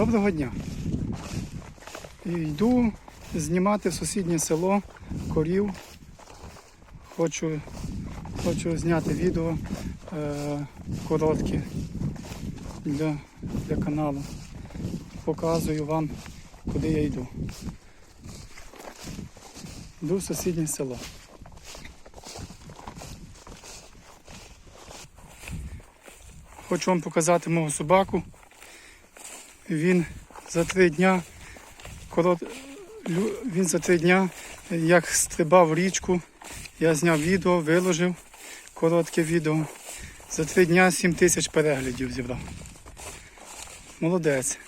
Доброго дня. Йду знімати в сусіднє село корів. Хочу, хочу зняти відео е, коротке для, для каналу. Показую вам, куди я йду. Йду в сусіднє село. Хочу вам показати мого собаку. Він за три дня корот... він за три дня, як стрибав річку, я зняв відео, виложив коротке відео. За три дня 7 тисяч переглядів зібрав. Молодець.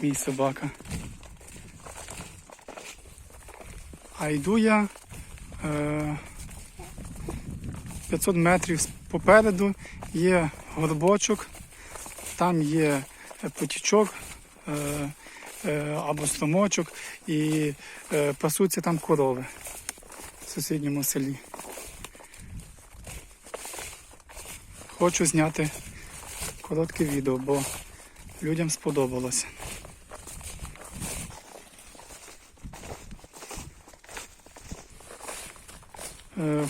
Мій собака. А йду я е, 500 метрів попереду є горбочок, там є потічок е, е, або струмочок і е, пасуться там корови в сусідньому селі. Хочу зняти коротке відео, бо людям сподобалося.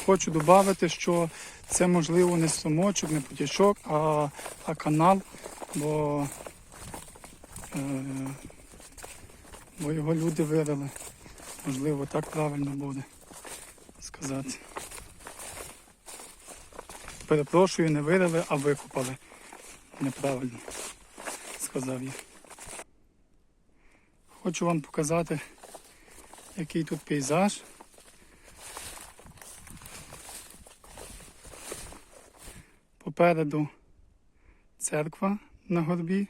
Хочу додати, що це можливо не струмочок, не потічок, а, а канал, бо, е, бо його люди вирили. Можливо, так правильно буде сказати. Перепрошую, не вирили, а викопали. Неправильно сказав я. Хочу вам показати, який тут пейзаж. Попереду церква на горбі,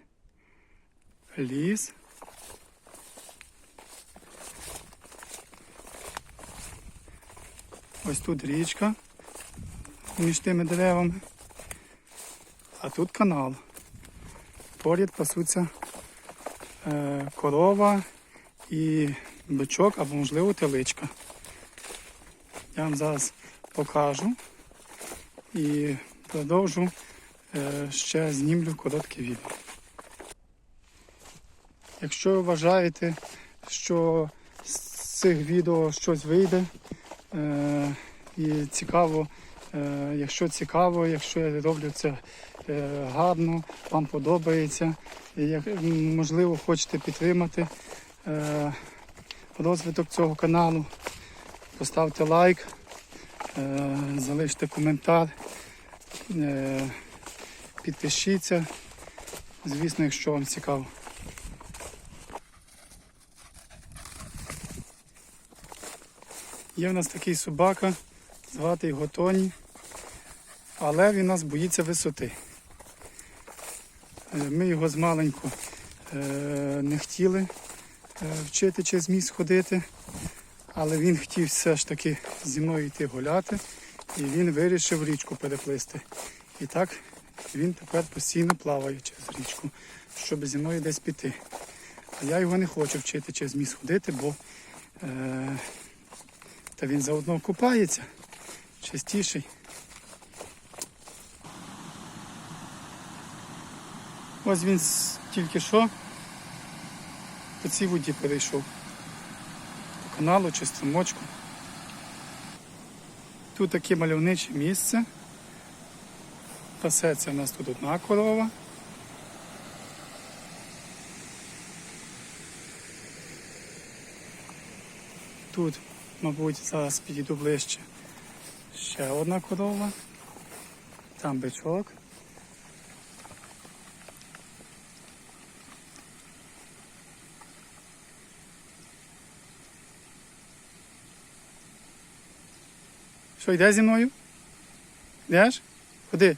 ліс. Ось тут річка між тими деревами. А тут канал. Поряд пасуться е, корова і бичок або, можливо, теличка. Я вам зараз покажу і продовжу ще знімлю коротке відео. Якщо ви вважаєте, що з цих відео щось вийде е, і цікаво, е, якщо цікаво, якщо я роблю це е, гарно, вам подобається, як, можливо, хочете підтримати е, розвиток цього каналу, поставте лайк, е, залиште коментар. Підпишіться, звісно, якщо вам цікаво. Є в нас такий собака, звати його Тоні, але він нас боїться висоти. Е, Ми його змаленьку е, не хотіли е, вчити через міст ходити, але він хотів все ж таки зі мною йти гуляти і він вирішив річку переплисти. І так він тепер постійно плаває через річку, щоб зі мною десь піти. А я його не хочу вчити через міст ходити, бо е, та він заодно купається частіший. Ось він тільки що по цій воді перейшов. По каналу чи струмочку. Тут таке мальовниче місце. Пасеться у нас тут одна корова. Тут, мабуть, зараз підійду ближче. Ще одна корова. Там бичок. Що, йде зі мною? Йдеш? Куди?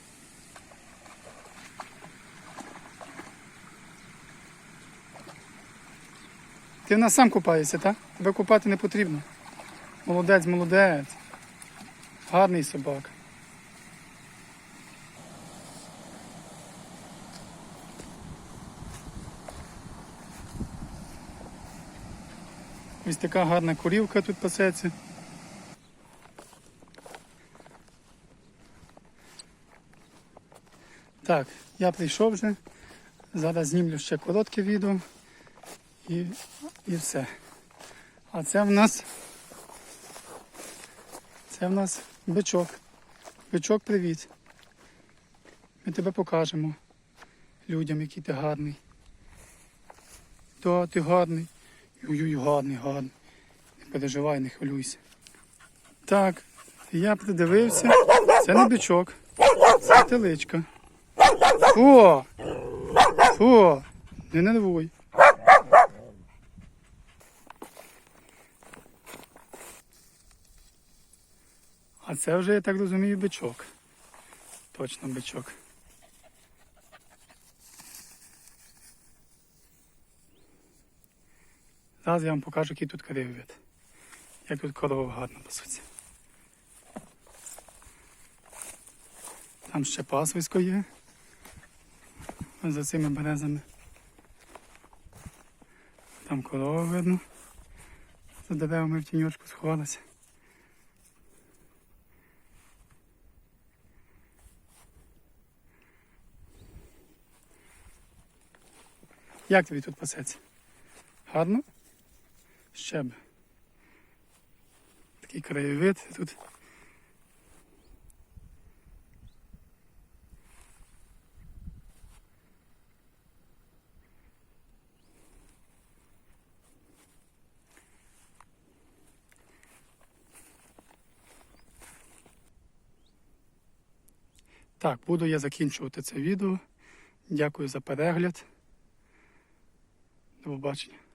Ти в нас сам купаєшся, так? Тебе купати не потрібно. Молодець, молодець. Гарний собака. Ось така гарна корівка тут пасеться. Так, я прийшов вже Зараз знімлю ще коротке відео і, і все. А це в нас. Це в нас бичок. Бичок, привіт. Ми тебе покажемо людям, який ти гарний. Та, ти гарний. Ой-ой, гарний, гарний. Не переживай, не хвилюйся. Так, я придивився. Це не бичок. Це теличка. Фу! Фу! Не нервуй. А це вже, я так розумію, бичок. Точно бичок. Зараз я вам покажу, який тут краєвид. Як тут корова гарно пасуться. Там ще пасвисько є. Ось за цими березами. Там корова видно. За деревами в тіньочку сховалася. Як тобі тут пасеться? Гарно? Ще б. Такий краєвид тут. Так, буду я закінчувати це відео. Дякую за перегляд. to zobaczyć.